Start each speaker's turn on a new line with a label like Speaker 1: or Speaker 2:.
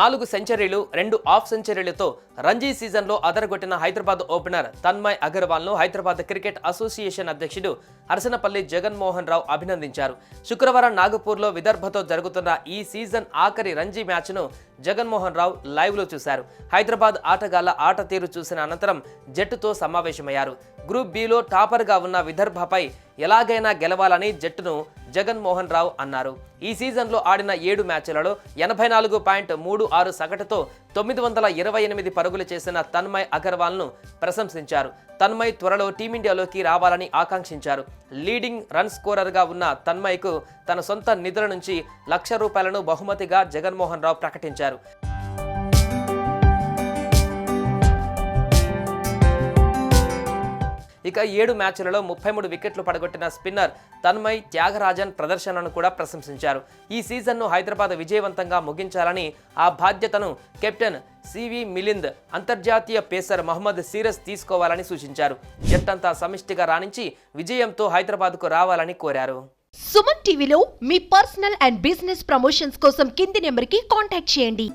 Speaker 1: నాలుగు సెంచరీలు రెండు ఆఫ్ సెంచరీలతో రంజీ సీజన్లో అదరగొట్టిన హైదరాబాద్ ఓపెనర్ తన్మయ్ అగర్వాల్ను హైదరాబాద్ క్రికెట్ అసోసియేషన్ అధ్యక్షుడు అరసనపల్లి జగన్మోహన్ రావు అభినందించారు. శుక్రవారం నాగపూర్లో విదర్భతో జరుగుతున్న ఈ సీజన్ ఆఖరి రంజీ మ్యాచ్ను జగన్మోహన్ రావు లైవ్లో చూశారు. హైదరాబాద్ ఆటగాళ్ళ ఆట తీరు చూసిన అనంతరం జట్టుతో సమావేశమయ్యారు. గ్రూప్ బిలో టాపర్గా ఉన్న విదర్భపై ఎలాగైనా గెలవాలని జట్టును జగన్మోహన్ రావు అన్నారు. ఈ సీజన్లో ఆడిన ఏడు మ్యాచ్లలో ఎనభై నాలుగు పాయింట్ మూడు ఆరు సగటుతో తొమ్మిది వందల ఇరవై ఎనిమిది పరుగులు చేసిన తన్మయ్ అగర్వాల్ను ప్రశంసించారు. తన్మయ్ త్వరలో టీమిండియాలోకి రావాలని ఆకాంక్షించారు. లీడింగ్ రన్ స్కోరర్గా ఉన్న తన్మయ్కు తన సొంత నిధుల నుంచి లక్ష రూపాయలను బహుమతిగా జగన్మోహన్ రావు ప్రకటించారు. ఇక ఏడు మ్యాచ్లలో ముప్పై మూడు వికెట్లు పడగొట్టిన స్పిన్నర్ తన్మయ్ త్యాగరాజన్ ప్రదర్శనను కూడా ప్రశంసించారు. ఈ సీజన్ను హైదరాబాద్ విజయవంతంగా ముగించాలని ఆ బాధ్యతను కెప్టెన్ సివి మిలింద్ అంతర్జాతీయ పేసర్ మహమ్మద్ సీరస్ తీసుకోవాలని సూచించారు. జట్టంతా సమిష్టిగా రాణించి విజయంతో హైదరాబాద్కు రావాలని కోరారు.
Speaker 2: సుమన్ టీవీలో మీ పర్సనల్ అండ్ బిజినెస్ ప్రమోషన్స్ కోసం కింది నెంబర్కి కాంటాక్ట్ చేయండి.